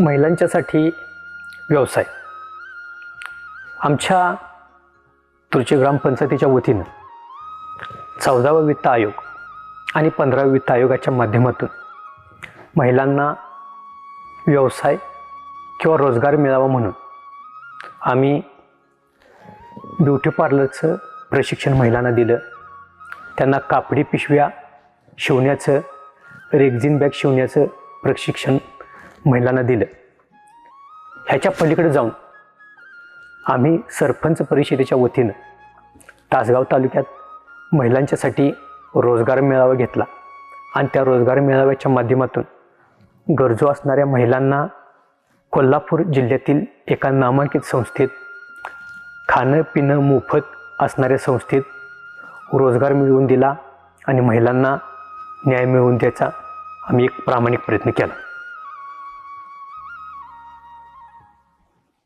महिलांच्यासाठी व्यवसाय. आमच्या तुळची ग्रामपंचायतीच्या वतीनं चौदावा वित्त आयोग आणि पंधराव्या वित्त आयोगाच्या माध्यमातून महिलांना व्यवसाय किंवा रोजगार मिळावा म्हणून आम्ही ब्युटी पार्लरचं प्रशिक्षण महिलांना दिलं. त्यांना कापडी पिशव्या शिवण्याचं रेक्झिन बॅग शिवण्याचं प्रशिक्षण महिलांना दिलं. ह्याच्या पलीकडे जाऊन आम्ही सरपंच परिषदेच्या वतीनं तासगाव तालुक्यात महिलांच्यासाठी रोजगार मेळावा घेतला. आणि त्या रोजगार मेळाव्याच्या माध्यमातून गरजू असणाऱ्या महिलांना कोल्हापूर जिल्ह्यातील एका नामांकित संस्थेत खाणं पिणं मोफत असणाऱ्या संस्थेत रोजगार मिळवून दिला आणि महिलांना न्याय मिळवून द्यायचा आम्ही एक प्रामाणिक प्रयत्न केला.